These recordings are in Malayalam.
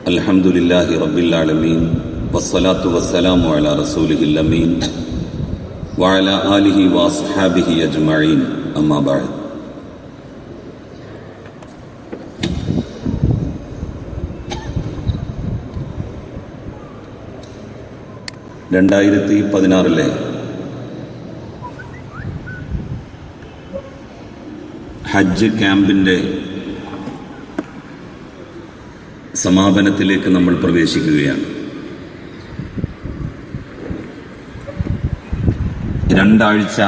الحمد لله رب العالمين والصلاة والسلام على رسوله الأمين وعلى آله وأصحابه أجمعين أما بعد രണ്ടായിരത്തി പതിനാറിലെ ഹജ്ജ് ക്യാമ്പിൻ്റെ സമാപനത്തിലേക്ക് നമ്മൾ പ്രവേശിക്കുകയാണ്. രണ്ടാഴ്ച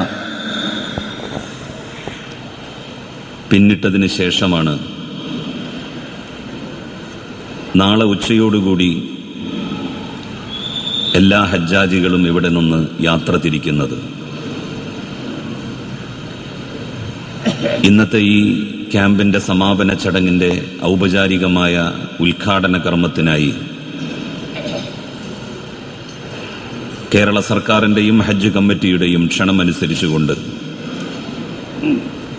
പിന്നിട്ടതിന് ശേഷമാണ് നാളെ ഉച്ചയോടുകൂടി എല്ലാ ഹജ്ജാജികളും ഇവിടെ നിന്ന് യാത്ര തിരിക്കുന്നത്. ഇന്നത്തെ ഈ ക്യാമ്പിന്റെ സമാപന ചടങ്ങിന്റെ ഔപചാരികമായ ഉദ്ഘാടന കർമ്മത്തിനായി കേരള സർക്കാരിന്റെയും ഹജ്ജ് കമ്മിറ്റിയുടെയും ക്ഷണമനുസരിച്ചുകൊണ്ട്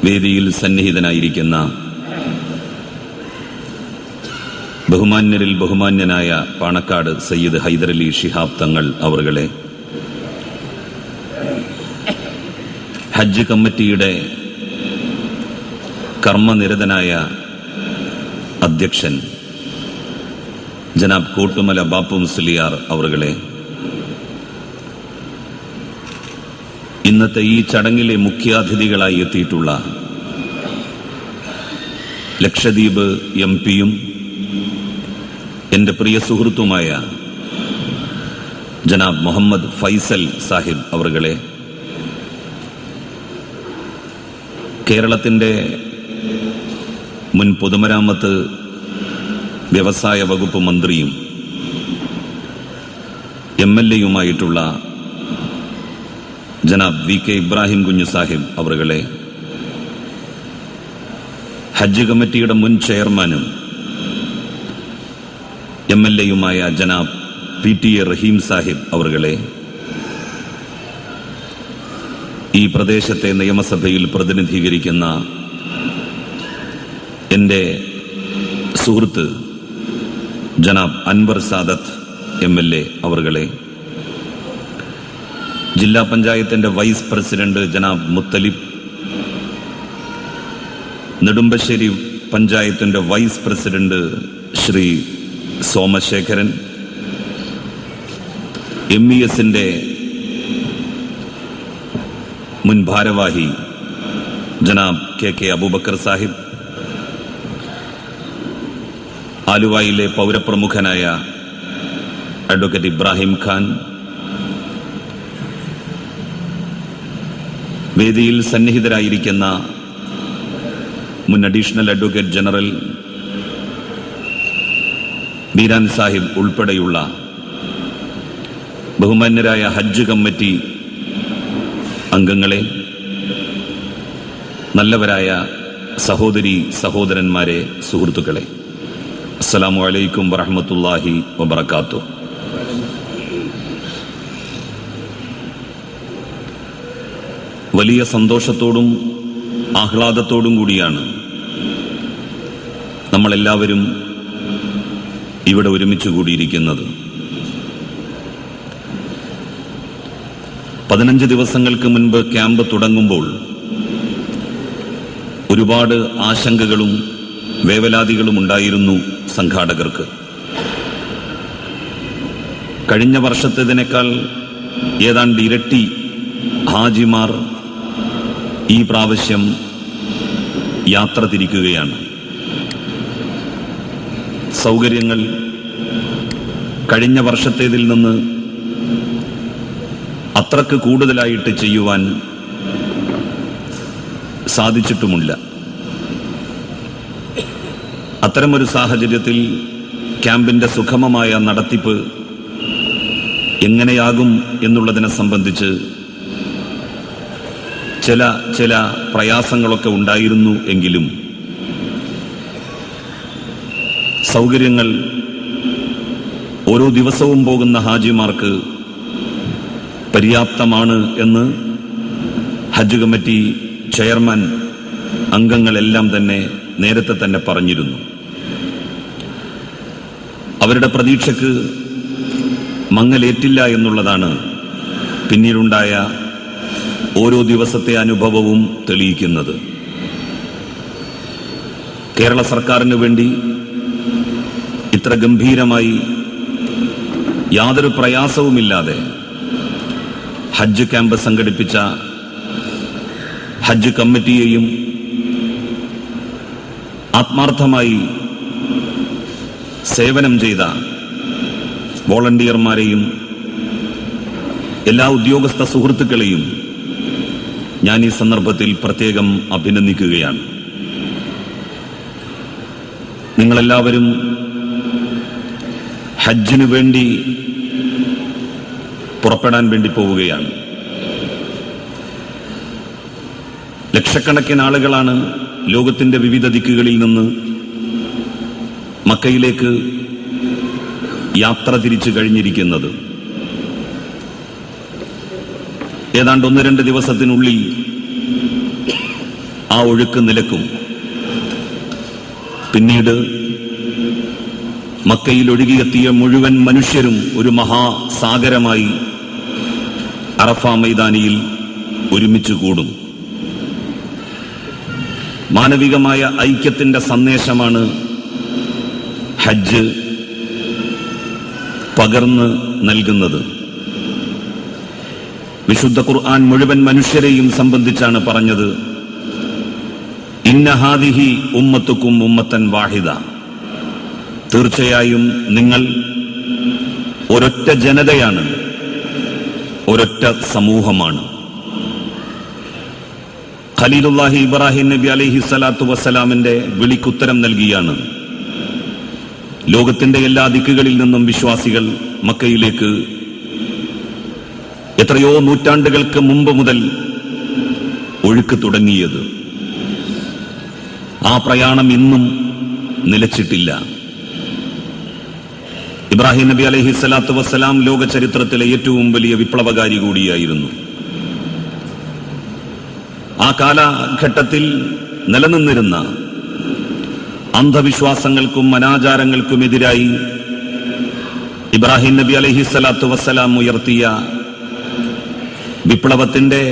വേദിയിൽ സന്നിഹിതനായിരിക്കുന്ന ബഹുമാന്യരിൽ ബഹുമാന്യനായ പാണക്കാട് സയ്യിദ് ഹൈദരലി ഷിഹാബ് തങ്ങൾ അവർകളെ ഹജ്ജ് കമ്മിറ്റിയുടെ കർമ്മനിരതനായ അധ്യക്ഷൻ ജനാബ് കോട്ടുമല ബാപ്പു മുസ്ലിയാർ അവറുകളെ ഇന്നത്തെ ഈ ചടങ്ങിലെ മുഖ്യാതിഥികളായി എത്തിയിട്ടുള്ള ലക്ഷദ്വീപ് എം പിയും എന്റെ പ്രിയ സുഹൃത്തുമായ ജനാബ് മുഹമ്മദ് ഫൈസൽ സാഹിബ് അവറുകളെ കേരളത്തിന്റെ മുൻ പൊതുമരാമത്ത് വ്യവസായ വകുപ്പ് മന്ത്രിയും എം എൽ എയുമായിട്ടുള്ള ജനാബ് വി കെ ഇബ്രാഹിം കുഞ്ഞു സാഹിബ് അവറുകളെ ഹജ്ജ് കമ്മിറ്റിയുടെ മുൻ ചെയർമാനും എം എൽ എയുമായ ജനാബ് P T A Rahim Sahib അവറുകളെ ഈ പ്രദേശത്തെ നിയമസഭയിൽ പ്രതിനിധീകരിക്കുന്ന എന്റെ സുഹൃത്ത് ജനാബ് Anwar Sadath M L A അവർകളെ ജില്ലാ പഞ്ചായത്തിന്റെ വൈസ് പ്രസിഡന്റ് ജനാബ് മുത്തലിബ് നെടുമ്പശ്ശേരി പഞ്ചായത്തിന്റെ vice president Shri Somasekharan M E എസിന്റെ മുൻ ഭാരവാഹി ജനാബ് കെ കെ അബൂബക്കർ സാഹിബ് ആലുവായിലെ പൗരപ്രമുഖനായ അഡ്വക്കേറ്റ് ഇബ്രാഹിം ഖാൻ വേദിയിൽ സന്നിഹിതരായിരിക്കുന്ന മുൻ additional advocate general Beeran Sahib ഉൾപ്പെടെയുള്ള ബഹുമാന്യരായ ഹജ്ജ് കമ്മിറ്റി അംഗങ്ങളെ നല്ലവരായ സഹോദരി സഹോദരന്മാരെ സുഹൃത്തുക്കളെ അസ്സലാമു അലൈക്കും വറഹമത്തല്ലാഹി വബർക്കാത്തു വലിയ സന്തോഷത്തോടും ആഹ്ലാദത്തോടും കൂടിയാണ് നമ്മളെല്ലാവരും ഇവിടെ ഒരുമിച്ച് കൂടിയിരിക്കുന്നത്. പതിനഞ്ച് ദിവസങ്ങൾക്ക് മുൻപ് ക്യാമ്പ് തുടങ്ങുമ്പോൾ ഒരുപാട് ആശങ്കകളും വേവലാതികളും ഉണ്ടായിരുന്നു സംഘാടകർക്ക്. കഴിഞ്ഞ വർഷത്തേതിനേക്കാൾ ഏതാണ്ട് ഇരട്ടി ഹാജിമാർ ഈ പ്രാവശ്യം യാത്ര തിരിക്കുകയാണ്. സൗകര്യങ്ങൾ കഴിഞ്ഞ വർഷത്തേതിൽ നിന്ന് അത്രയ്ക്ക് കൂടുതലായിട്ട് ചെയ്യുവാൻ സാധിച്ചിട്ടുമില്ല. അത്തരമൊരു സാഹചര്യത്തിൽ ക്യാമ്പിന്റെ സുഖമമായ നടത്തിപ്പ് എങ്ങനെയാകും എന്നുള്ളതിനെ സംബന്ധിച്ച് ചില ചില പ്രയാസങ്ങളൊക്കെ ഉണ്ടായിരുന്നു എങ്കിലും സൗകര്യങ്ങൾ ഓരോ ദിവസവും പോകുന്ന ഹാജിമാർക്ക് പര്യാപ്തമാണ് എന്ന് ഹജ്ജ് കമ്മിറ്റി ചെയർമാൻ അംഗങ്ങളെല്ലാം തന്നെ നേരത്തെ തന്നെ പറഞ്ഞിരുന്നു. അവരുടെ പ്രതീക്ഷക്ക് മങ്ങലേറ്റില്ല എന്നുള്ളതാണ് പിന്നീടുണ്ടായ ഓരോ ദിവസത്തെ അനുഭവവും തെളിയിക്കുന്നത്. കേരള സർക്കാരിന് വേണ്ടി ഇത്ര ഗംഭീരമായി യാതൊരു പ്രയാസവുമില്ലാതെ ഹജ്ജ് ക്യാമ്പ് സംഘടിപ്പിച്ച ഹജ്ജ് കമ്മിറ്റിയെയും ആത്മാർത്ഥമായി സേവനം ചെയ്ത വോളണ്ടിയർമാരെയും എല്ലാ ഉദ്യോഗസ്ഥ സുഹൃത്തുക്കളെയും ഞാൻ ഈ സന്ദർഭത്തിൽ പ്രത്യേകം അഭിനന്ദിക്കുകയാണ്. നിങ്ങളെല്ലാവരും ഹജ്ജിനു വേണ്ടി പുറപ്പെടാൻ വേണ്ടി പോവുകയാണ്. ലക്ഷക്കണക്കിന് ആളുകളാണ് ലോകത്തിന്റെ വിവിധ ദിക്കുകളിൽ നിന്ന് മക്കയിലേക്ക് യാത്ര തിരിച്ചു കഴിഞ്ഞിരിക്കുന്നത്. ഏതാണ്ട് ഒന്ന് രണ്ട് ദിവസത്തിനുള്ളിൽ ആ ഒഴുക്ക് നിലക്കും. പിന്നീട് മക്കയിൽ ഒഴുകിയെത്തിയ മുഴുവൻ മനുഷ്യരും ഒരു മഹാസാഗരമായി അറഫ മൈതാനിയിൽ ഒരുമിച്ച് കൂടും. മാനവികമായ ഐക്യത്തിന്റെ സന്ദേശമാണ് ഹജ്ജ് പകർന്ന് നൽകുന്നത്. വിശുദ്ധ ഖുർആൻ മുഴുവൻ മനുഷ്യരെയും സംബന്ധിച്ചാണ് പറഞ്ഞത്. ഇന്നഹാദിഹി ഉമ്മത്തുക്കും ഉമ്മത്തൻ വാഹിദ. തീർച്ചയായും നിങ്ങൾ ഒരൊറ്റ ജനതയാണ് ഒരൊറ്റ സമൂഹമാണ്. ഖലീലുല്ലാഹി ഇബ്രാഹിം നബി അലൈഹി സ്വലാത്തു വസ്സലാമിന്റെ വിളിക്കുത്തരം നൽകിയാണ്. ലോകത്തിന്റെ എല്ലാ ദിക്കുകളിൽ നിന്നും വിശ്വാസികൾ മക്കയിലേക്ക് എത്രയോ നൂറ്റാണ്ടുകൾക്ക് മുമ്പ് മുതൽ ഒഴുക്ക് തുടങ്ങിയത്. ആ പ്രയാണം ഇന്നും നിലച്ചിട്ടില്ല. ഇബ്രാഹിം നബി അലഹി സ്വലാത്തു വസ്സലാം ലോക ചരിത്രത്തിലെ ഏറ്റവും വലിയ വിപ്ലവകാരി കൂടിയായിരുന്നു. ആ കാലഘട്ടത്തിൽ നിലനിന്നിരുന്ന അന്ധവിശ്വാസങ്ങൾക്കും അനാചാരങ്ങൾക്കുമെതിരായി ഇബ്രാഹിം നബി അലഹി സ്വലാത്തു വസ്സലാം ഉയർത്തിയ വിപ്ലവത്തിന്റെ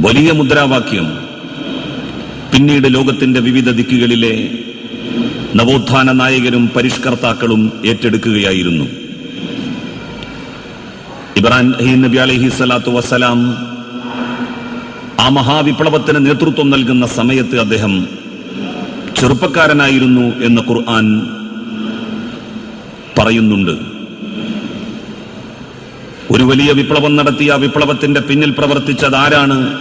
വലിയ മുദ്രാവാക്യം പിന്നീട് ലോകത്തിന്റെ വിവിധ ദിക്കുകളിലെ നവോത്ഥാന നായകരും പരിഷ്കർത്താക്കളും ഏറ്റെടുക്കുകയായിരുന്നു. ഇബ്രാഹിം നബി അലഹി സ്വലാത്തു വസ്സലാം ആ മഹാവിപ്ലവത്തിന് നേതൃത്വം നൽകുന്ന സമയത്ത് അദ്ദേഹം ചെറുപ്പക്കാരനായിരുന്നു എന്ന് ഖുർആൻ പറയുന്നുണ്ട്. ഒരു വലിയ വിപ്ലവം നടത്തിയ വിപ്ലവത്തിന്റെ പിന്നിൽ പ്രവർത്തിച്ചത് ആരാണ്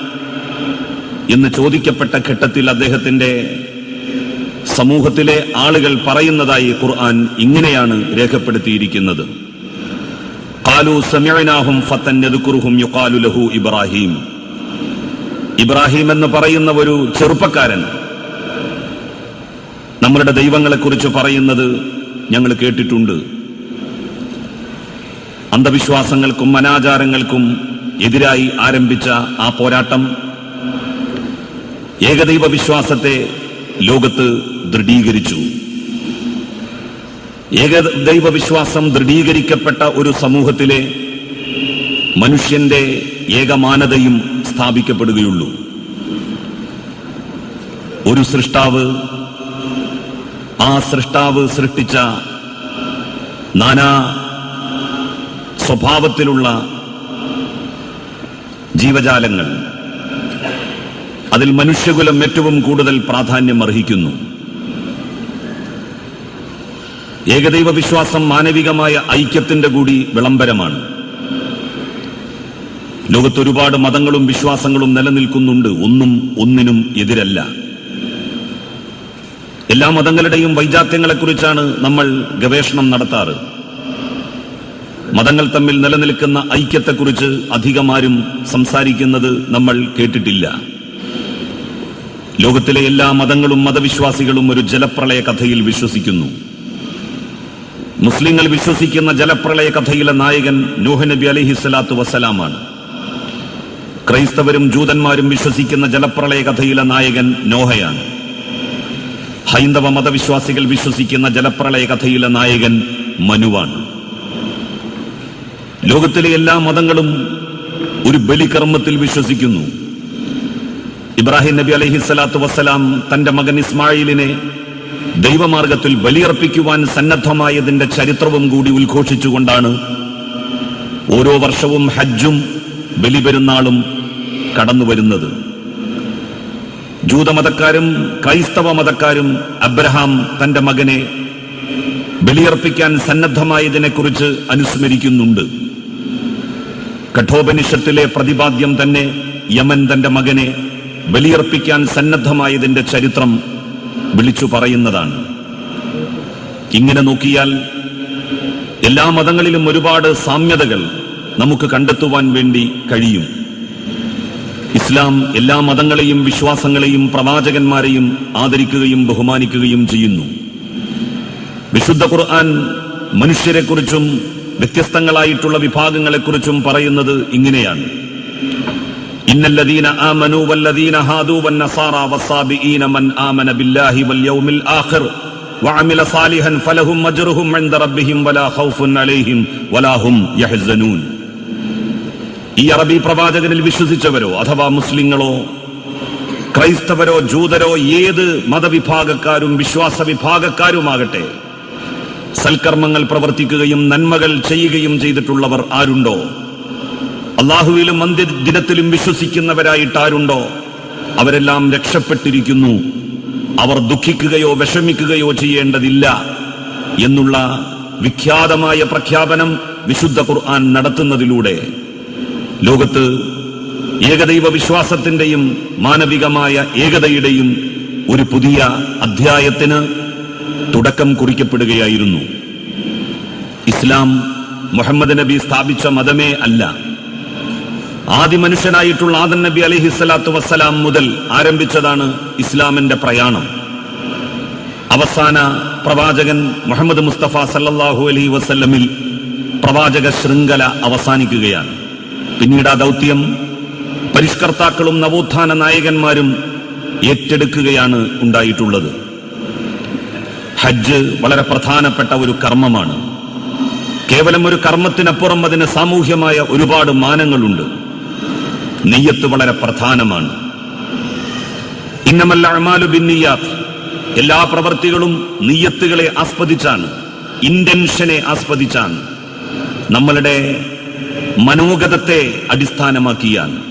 എന്ന് ചോദിക്കപ്പെട്ട ഘട്ടത്തിൽ അദ്ദേഹത്തിന്റെ സമൂഹത്തിലെ ആളുകൾ പറയുന്നതായി ഖുർആൻ ഇങ്ങനെയാണ് രേഖപ്പെടുത്തിയിരിക്കുന്നത്. ഇബ്രാഹിം. ഇബ്രാഹിം എന്ന് പറയുന്ന ഒരു ചെറുപ്പക്കാരൻ നമ്മളുടെ ദൈവങ്ങളെക്കുറിച്ച് പറയുന്നത് ഞങ്ങൾ കേട്ടിട്ടുണ്ട്. അന്ധവിശ്വാസങ്ങൾക്കും അനാചാരങ്ങൾക്കും എതിരായി ആരംഭിച്ച ആ പോരാട്ടം ഏകദൈവ വിശ്വാസത്തെ ലോകത്ത് ദൃഢീകരിച്ചു. ഏകദൈവ വിശ്വാസം ദൃഢീകരിക്കപ്പെട്ട ഒരു സമൂഹത്തിലെ മനുഷ്യന്റെ ഏകമാനതയും സ്ഥാപിക്കപ്പെടുകയുള്ളൂ. ഒരു സൃഷ്ടാവ് ആ സൃഷ്ടാവ് സൃഷ്ടിച്ച നാനാ സ്വഭാവത്തിലുള്ള ജീവജാലങ്ങൾ. അതിൽ മനുഷ്യകുലം ഏറ്റവും കൂടുതൽ പ്രാധാന്യം അർഹിക്കുന്നു. ഏകദൈവ വിശ്വാസം മാനവികമായ ഐക്യത്തിന്റെ കൂടി വിളംബരമാണ്. ലോകത്തൊരുപാട് മതങ്ങളും വിശ്വാസങ്ങളും നിലനിൽക്കുന്നുണ്ട്. ഒന്നും ഒന്നിനും എതിരല്ല. എല്ലാ മതങ്ങളുടെയും വൈജാത്യങ്ങളെക്കുറിച്ചാണ് നമ്മൾ ഗവേഷണം നടത്താറ്. മതങ്ങൾ തമ്മിൽ നിലനിൽക്കുന്ന ഐക്യത്തെക്കുറിച്ച് അധികമാരും സംസാരിക്കുന്നത് നമ്മൾ കേട്ടിട്ടില്ല. ലോകത്തിലെ എല്ലാ മതങ്ങളും മതവിശ്വാസികളും ഒരു ജലപ്രളയ കഥയിൽ വിശ്വസിക്കുന്നു. മുസ്ലിങ്ങൾ വിശ്വസിക്കുന്ന ജലപ്രളയ കഥയിലെ നായകൻ നൂഹ് നബി അലൈഹി സ്വലാത്തു വസ്സലാമാണ്. ക്രൈസ്തവരും ജൂതന്മാരും വിശ്വസിക്കുന്ന ജലപ്രളയ കഥയിലെ നായകൻ നോഹയാണ്. ഹൈന്ദവ മതവിശ്വാസികൾ വിശ്വസിക്കുന്ന ജലപ്രളയ കഥയിലെ നായകൻ മനുവാണ്. ലോകത്തിലെ എല്ലാ മതങ്ങളും ഒരു ബലികർമ്മത്തിൽ വിശ്വസിക്കുന്നു. ഇബ്രാഹിം നബി അലഹി സ്വലാത്തു വസ്സലാം തന്റെ മകൻ ഇസ്മായിലിനെ ദൈവമാർഗത്തിൽ ബലിയർപ്പിക്കുവാൻ സന്നദ്ധമായതിന്റെ ചരിത്രവും കൂടി ഉദ്ഘോഷിച്ചുകൊണ്ടാണ് ഓരോ വർഷവും ഹജ്ജും ബലിപെരുന്നാളും കടന്നു വരുന്നത് ജൂതമതക്കാരും ക്രൈസ്തവ മതക്കാരും അബ്രഹാം തന്റെ മകനെ ബലിയർപ്പിക്കാൻ സന്നദ്ധമായതിനെക്കുറിച്ച് അനുസ്മരിക്കുന്നുണ്ട്. കഠോപനിഷത്തിലെ പ്രതിപാദ്യം തന്നെ യമൻ തന്റെ മകനെ ബലിയർപ്പിക്കാൻ സന്നദ്ധമായതിന്റെ ചരിത്രം വിളിച്ചു പറയുന്നതാണ്. ഇങ്ങനെ നോക്കിയാൽ എല്ലാ മതങ്ങളിലും ഒരുപാട് സാമ്യതകൾ നമുക്ക് കണ്ടെത്തുവാൻ വേണ്ടി കഴിയും. ഇസ്ലാം എല്ലാ മതങ്ങളെയും വിശ്വാസങ്ങളെയും പ്രവാചകന്മാരെയും ആദരിക്കുകയും ബഹുമാനിക്കുകയും ചെയ്യുന്നു. വിശുദ്ധ ഖുർആൻ മനുഷ്യരെക്കുറിച്ചും വ്യത്യസ്തങ്ങളായിട്ടുള്ള വിഭാഗങ്ങളെക്കുറിച്ചും പറയുന്നത് ഇങ്ങനെയാണ്. ഇന്നല്ലദീന ഈ അറബി പ്രവാചകനിൽ വിശ്വസിച്ചവരോ അഥവാ മുസ്ലിങ്ങളോ? ക്രൈസ്തവരോ ജൂതരോ ഏത് മതവിഭാഗക്കാരും വിശ്വാസ വിഭാഗക്കാരുമാകട്ടെ സൽക്കർമ്മങ്ങൾ പ്രവർത്തിക്കുകയും നന്മകൾ ചെയ്യുകയും ചെയ്തിട്ടുള്ളവർ ആരുണ്ടോ? അള്ളാഹുവിലും അന്ത്യദിനത്തിലും വിശ്വസിക്കുന്നവരായിട്ട് ആരുണ്ടോ? അവരെല്ലാം രക്ഷപ്പെട്ടിരിക്കുന്നു. അവർ ദുഃഖിക്കുകയോ വിഷമിക്കുകയോ ചെയ്യേണ്ടതില്ല എന്നുള്ള വിഖ്യാതമായ പ്രഖ്യാപനം വിശുദ്ധ ഖുർആൻ നടത്തുന്നതിലൂടെ ലോകത്ത് ഏകദൈവ വിശ്വാസത്തിന്റെയും മാനവികമായ ഏകതയുടെയും ഒരു പുതിയ അധ്യായത്തിന് തുടക്കം കുറിക്കപ്പെടുകയായിരുന്നു. ഇസ്ലാം മുഹമ്മദ് നബി സ്ഥാപിച്ച മതമേ അല്ല. ആദ്യ മനുഷ്യനായിട്ടുള്ള ആദൻ നബി അലഹിസ്സലാത്തു വസ്സലാം മുതൽ ആരംഭിച്ചതാണ് ഇസ്ലാമിന്റെ പ്രയാണം. അവസാന പ്രവാചകൻ മുഹമ്മദ് മുസ്തഫ സല്ലാഹു അലൈഹി വസല്ലമിൽ പ്രവാചക ശൃംഖല അവസാനിക്കുകയാണ്. പിന്നീട് ആ ദൗത്യം. പരിഷ്കർത്താക്കളും നവോത്ഥാന നായകന്മാരും ഏറ്റെടുക്കുകയാണ് ഉണ്ടായിട്ടുള്ളത്. ഹജ്ജ് വളരെ പ്രധാനപ്പെട്ട ഒരു കർമ്മമാണ്. കേവലം ഒരു കർമ്മത്തിനപ്പുറം അതിന് സാമൂഹ്യമായ ഒരുപാട് മാനങ്ങളുണ്ട്. നെയ്യത്ത് വളരെ പ്രധാനമാണ്. ഇന്നമല്ല അമാലു ബിന്നിയാത്ത് എല്ലാ പ്രവർത്തികളും നെയ്യത്തുകളെ ആസ്പദിച്ചാണ് ഇന്റൻഷനെ ആസ്പദിച്ചാണ് നമ്മളുടെ മനോഗതത്തെ അടിസ്ഥാനമാക്കിയാണ്.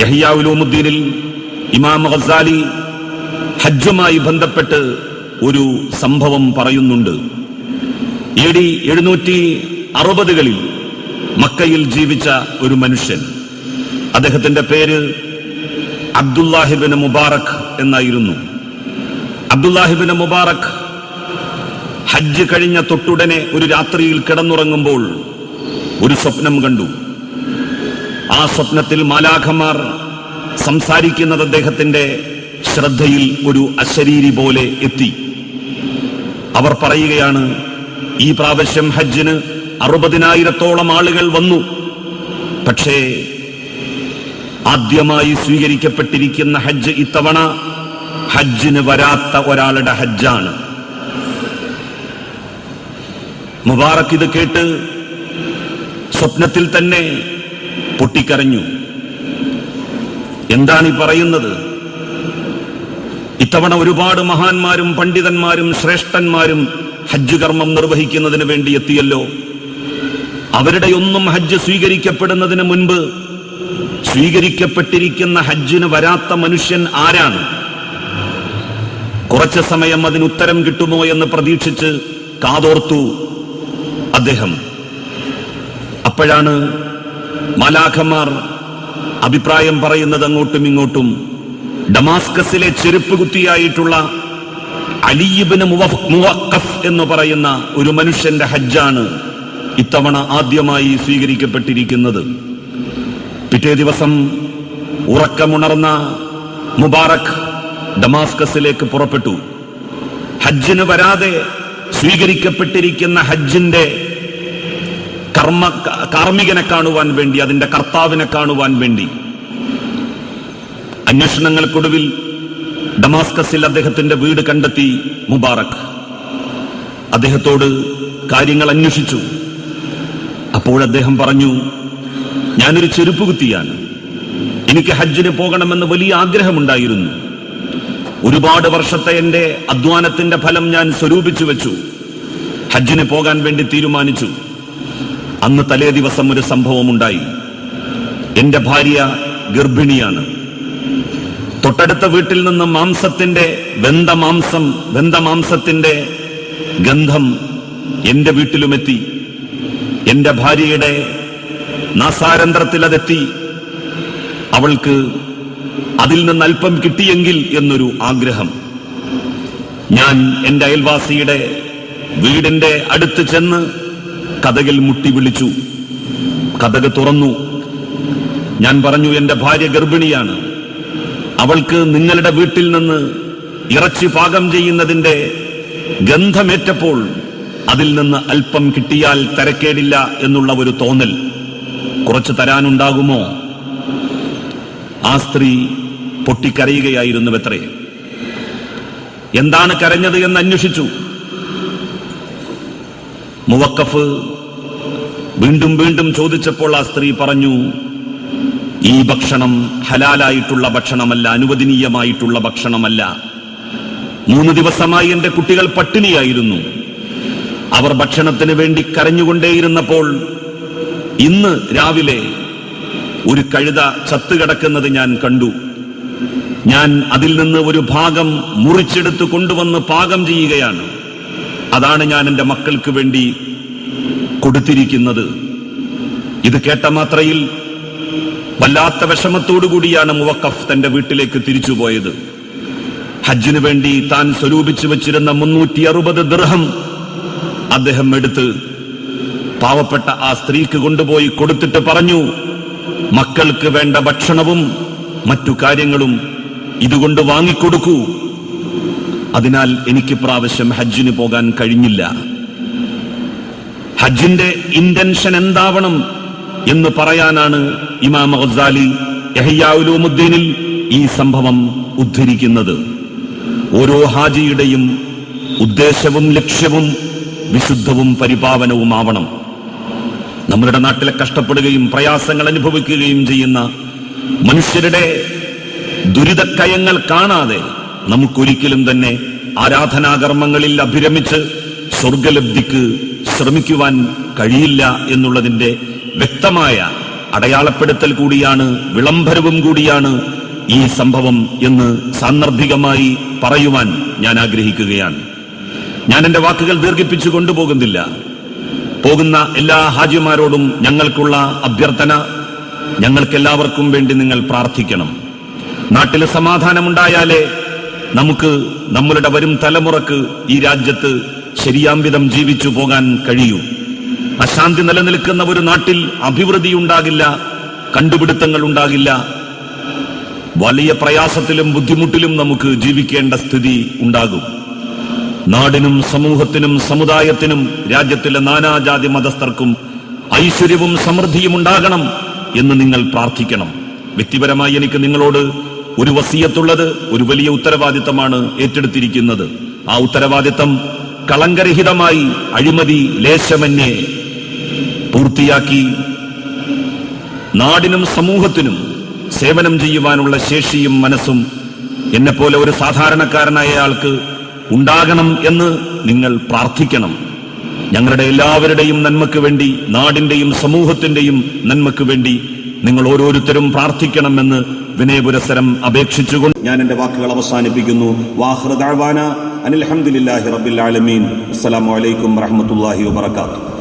യഹിയാവുലോമുദ്ദീനിൽ ഇമാം ഹസാലി ഹജ്ജുമായി ബന്ധപ്പെട്ട് ഒരു സംഭവം പറയുന്നുണ്ട്. എ ഡി എഴുന്നൂറ്റി അറുപതുകളിൽ മക്കയിൽ ജീവിച്ച ഒരു മനുഷ്യൻ. അദ്ദേഹത്തിന്റെ പേര് അബ്ദുല്ലാഹിബിന് മുബാറക് എന്നായിരുന്നു. അബ്ദുല്ലാഹിബിന് മുബാറക് ഹജ്ജ് കഴിഞ്ഞ തൊട്ടുടനെ ഒരു രാത്രിയിൽ കിടന്നുറങ്ങുമ്പോൾ ഒരു സ്വപ്നം കണ്ടു. ആ സ്വപ്നത്തിൽ മാലാഖമാർ സംസാരിക്കുന്നത് അദ്ദേഹത്തിന്റെ ശ്രദ്ധയിൽ ഒരു അശരീരി പോലെ എത്തി. അവർ പറയുകയാണ് ഈ പ്രാവശ്യം ഹജ്ജിന് അറുപതിനായിരത്തോളം ആളുകൾ വന്നു. പക്ഷേ ആദ്യമായി സ്വീകരിക്കപ്പെട്ടിരിക്കുന്ന ഹജ്ജ് ഇത്തവണ ഹജ്ജിന് വരാത്ത ഒരാളുടെ ഹജ്ജാണ്. മുബാറക് ഇത് കേട്ട് സ്വപ്നത്തിൽ തന്നെ പൊട്ടിക്കരഞ്ഞു. എന്താണ് ഈ പറയുന്നത്? ഇത്തവണ ഒരുപാട് മഹാന്മാരും പണ്ഡിതന്മാരും ശ്രേഷ്ഠന്മാരും ഹജ്ജ് കർമ്മം നിർവഹിക്കുന്നതിന് വേണ്ടി എത്തിയല്ലോ. അവരുടെ ഒന്നും ഹജ്ജ് സ്വീകരിക്കപ്പെടുന്നതിന് മുൻപ് സ്വീകരിക്കപ്പെട്ടിരിക്കുന്ന ഹജ്ജിന് വരാത്ത മനുഷ്യൻ ആരാണ്? കുറച്ച് സമയം അതിന് ഉത്തരം കിട്ടുമോ എന്ന് പ്രതീക്ഷിച്ച് കാതോർത്തു അദ്ദേഹം. അപ്പോഴാണ് മലാഖമാർ അഭിപ്രായം പറയുന്നത് അങ്ങോട്ടും ഇങ്ങോട്ടും. ഡമാസ്കസിലെ ചെരുപ്പ് കുത്തിയായിട്ടുള്ള അലീബിന് മുവക്കഫ് എന്ന് പറയുന്ന ഒരു മനുഷ്യന്റെ ഹജ്ജാണ് ഇത്തവണ ആദ്യമായി സ്വീകരിക്കപ്പെട്ടിരിക്കുന്നത്. പിറ്റേ ദിവസം ഉറക്കമുണർന്ന മുബാറക് ഡമാസ്കസിലേക്ക് പുറപ്പെട്ടു. ഹജ്ജിന് വരാതെ സ്വീകരിക്കപ്പെട്ടിരിക്കുന്ന ഹജ്ജിന്റെ കർമ്മ കാർമ്മികനെ കാണുവാൻ വേണ്ടി അതിന്റെ കർത്താവിനെ കാണുവാൻ വേണ്ടി. അന്വേഷണങ്ങൾക്കൊടുവിൽ ഡമാസ്കസിൽ അദ്ദേഹത്തിന്റെ വീട് കണ്ടെത്തി മുബാറക്. അദ്ദേഹത്തോട് കാര്യങ്ങൾ അന്വേഷിച്ചു. അപ്പോൾ അദ്ദേഹം പറഞ്ഞു ഞാനൊരു ചെരുപ്പ് കുത്തിയാണ്. എനിക്ക് ഹജ്ജിന് പോകണമെന്ന് വലിയ ആഗ്രഹമുണ്ടായിരുന്നു. ഒരുപാട് വർഷത്തെ എന്റെ അധ്വാനത്തിന്റെ ഫലം ഞാൻ സ്വരൂപിച്ചു വെച്ചു. ഹജ്ജിന് പോകാൻ വേണ്ടി തീരുമാനിച്ചു. അന്ന് തലേ ദിവസം ഒരു സംഭവമുണ്ടായി. എന്റെ ഭാര്യ ഗർഭിണിയാണ്. തൊട്ടടുത്ത വീട്ടിൽ നിന്ന് മാംസത്തിന്റെ വെന്ത മാംസം വെന്ത മാംസത്തിന്റെ ഗന്ധം എന്റെ വീട്ടിലുമെത്തി. എന്റെ ഭാര്യയുടെ നാസാരന്ധ്രത്തിൽ അതെത്തി അവൾക്ക് അതിൽ നിന്ന് അല്പം കിട്ടിയെങ്കിൽ എന്നൊരു ആഗ്രഹം. ഞാൻ എന്റെ അയൽവാസിയുടെ വീടിന്റെ അടുത്ത് ചെന്ന് കഥകിൽ മുട്ടി വിളിച്ചു. കഥക് തുറന്നു. ഞാൻ പറഞ്ഞു എന്റെ ഭാര്യ ഗർഭിണിയാണ്. അവൾക്ക് നിങ്ങളുടെ വീട്ടിൽ നിന്ന് ഇറച്ചി പാകം ചെയ്യുന്നതിന്റെ ഗന്ധമേറ്റപ്പോൾ അതിൽ നിന്ന് അല്പം കിട്ടിയാൽ തരക്കേടില്ല എന്നുള്ള ഒരു തോന്നൽ കുറച്ച് തരാനുണ്ടാകുമോ? ആ സ്ത്രീ പൊട്ടിക്കരയുകയായിരുന്നുവത്രേ എന്താണ് കരഞ്ഞത് എന്ന് അന്വേഷിച്ചു. മുവക്കഫ് വീണ്ടും വീണ്ടും ചോദിച്ചപ്പോൾ ആ സ്ത്രീ പറഞ്ഞു ഈ ഭക്ഷണം ഹലാലായിട്ടുള്ള ഭക്ഷണമല്ല അനുവദനീയമായിട്ടുള്ള ഭക്ഷണമല്ല. മൂന്ന് ദിവസമായി എന്റെ കുട്ടികൾ പട്ടിണിയായിരുന്നു. അവർ ഭക്ഷണത്തിന് വേണ്ടി കരഞ്ഞുകൊണ്ടേയിരുന്നപ്പോൾ ഇന്ന് രാവിലെ ഒരു കഴുത ചത്തുകിടക്കുന്നത് ഞാൻ കണ്ടു. ഞാൻ അതിൽ നിന്ന് ഒരു ഭാഗം മുറിച്ചെടുത്ത് കൊണ്ടുവന്ന് പാകം ചെയ്യുകയാണ്. അതാണ് ഞാൻ എന്റെ മക്കൾക്ക് വേണ്ടി കൊടുത്തിരിക്കുന്നത്. ഇത് കേട്ട മാത്രയിൽ വല്ലാത്ത വിഷമത്തോടു കൂടിയാണ് മുവക്കഫ് തന്റെ വീട്ടിലേക്ക് തിരിച്ചുപോയത്. ഹജ്ജിനു വേണ്ടി താൻ സ്വരൂപിച്ചു വെച്ചിരുന്ന മുന്നൂറ്റി അറുപത് ദൃഹം അദ്ദേഹം എടുത്ത് പാവപ്പെട്ട ആ സ്ത്രീക്ക് കൊണ്ടുപോയി കൊടുത്തിട്ട് പറഞ്ഞു മക്കൾക്ക് വേണ്ട ഭക്ഷണവും മറ്റു കാര്യങ്ങളും ഇതുകൊണ്ട് വാങ്ങിക്കൊടുക്കൂ. അതിനാൽ എനിക്ക് പ്രാവശ്യം ഹജ്ജിന് പോകാൻ കഴിഞ്ഞില്ല. ഹജ്ജിന്റെ ഇന്റൻഷൻ എന്താവണം എന്ന് പറയാനാണ് ഇമാം ഗസാലി യഹ്യാഉലൂമുദ്ദീനിൽ ഈ സംഭവം ഉദ്ധരിക്കുന്നത്. ഓരോ ഹാജിയുടെയും ഉദ്ദേശവും ലക്ഷ്യവും വിശുദ്ധവും പരിപാവനവുമാവണം. നമ്മളുടെ നാട്ടിലെ കഷ്ടപ്പെടുകയും പ്രയാസങ്ങൾ അനുഭവിക്കുകയും ചെയ്യുന്ന മനുഷ്യരുടെ ദുരിതക്കയങ്ങൾ കാണാതെ നമുക്കൊരിക്കലും തന്നെ ആരാധനാകർമ്മങ്ങളിൽ അഭിരമിച്ച് സ്വർഗലബ്ധിക്ക് ശ്രമിക്കുവാൻ കഴിയില്ല എന്നുള്ളതിന്റെ വ്യക്തമായ അടയാളപ്പെടുത്തൽ കൂടിയാണ് വിളംബരവും കൂടിയാണ് ഈ സംഭവം എന്ന് സാന്ദർഭികമായി പറയുവാൻ ഞാൻ ആഗ്രഹിക്കുകയാണ്. ഞാൻ എന്റെ വാക്കുകൾ ദീർഘിപ്പിച്ചു കൊണ്ടുപോകുന്നില്ല. പോകുന്ന എല്ലാ ഹാജിമാരോടും ഞങ്ങൾക്കുള്ള അഭ്യർത്ഥന ഞങ്ങൾക്കെല്ലാവർക്കും വേണ്ടി നിങ്ങൾ പ്രാർത്ഥിക്കണം. നാട്ടിൽ സമാധാനമുണ്ടായാലേ നമുക്ക് നമ്മളുടെ വരും തലമുറയ്ക്ക് ഈ രാജ്യത്ത് ശരിയാം വിധം ജീവിച്ചു പോകാൻ കഴിയൂ. അശാന്തി നിലനിൽക്കുന്ന ഒരു നാട്ടിൽ അഭിവൃദ്ധി ഉണ്ടാകില്ല കണ്ടുപിടുത്തങ്ങൾ ഉണ്ടാകില്ല. വലിയ പ്രയാസത്തിലും ബുദ്ധിമുട്ടിലും നമുക്ക് ജീവിക്കേണ്ട സ്ഥിതി ഉണ്ടാകും. നാടിനും സമൂഹത്തിനും സമുദായത്തിനും രാജ്യത്തിലെ നാനാജാതി മതസ്ഥർക്കും ഐശ്വര്യവും സമൃദ്ധിയും ഉണ്ടാകണം എന്ന് നിങ്ങൾ പ്രാർത്ഥിക്കണം. വ്യക്തിപരമായി എനിക്ക് നിങ്ങളോട് ഒരു വസീയത്തുള്ളത് ഒരു വലിയ ഉത്തരവാദിത്തമാണ് ഏറ്റെടുത്തിരിക്കുന്നത്. ആ ഉത്തരവാദിത്തം കളങ്കരഹിതമായി അഴിമതി ലേശമന്യെ പൂർത്തിയാക്കി നാടിനും സമൂഹത്തിനും സേവനം ചെയ്യുവാനുള്ള ശേഷിയും മനസ്സും എന്നെപ്പോലെ ഒരു സാധാരണക്കാരനായ ആൾക്ക് ഉണ്ടാകണം എന്ന് നിങ്ങൾ പ്രാർത്ഥിക്കണം. ഞങ്ങളുടെ എല്ലാവരുടെയും നന്മയ്ക്ക് വേണ്ടി നാടിന്റെയും സമൂഹത്തിന്റെയും നന്മയ്ക്ക് വേണ്ടി നിങ്ങൾ ഓരോരുത്തരും പ്രാർത്ഥിക്കണമെന്ന് വിനയപുരസരം അപേക്ഷിച്ചുകൊണ്ട് ഞാൻ എന്റെ വാക്കുകൾ അവസാനിപ്പിക്കുന്നു. വാഹൃദാന അനിൽഹമുല്ലാഹി റബ്ബിൽ ആലമീൻ. അസ്സലാമു അലൈക്കും വറഹ്മത്തുള്ളാഹി വബറകാതുഹു.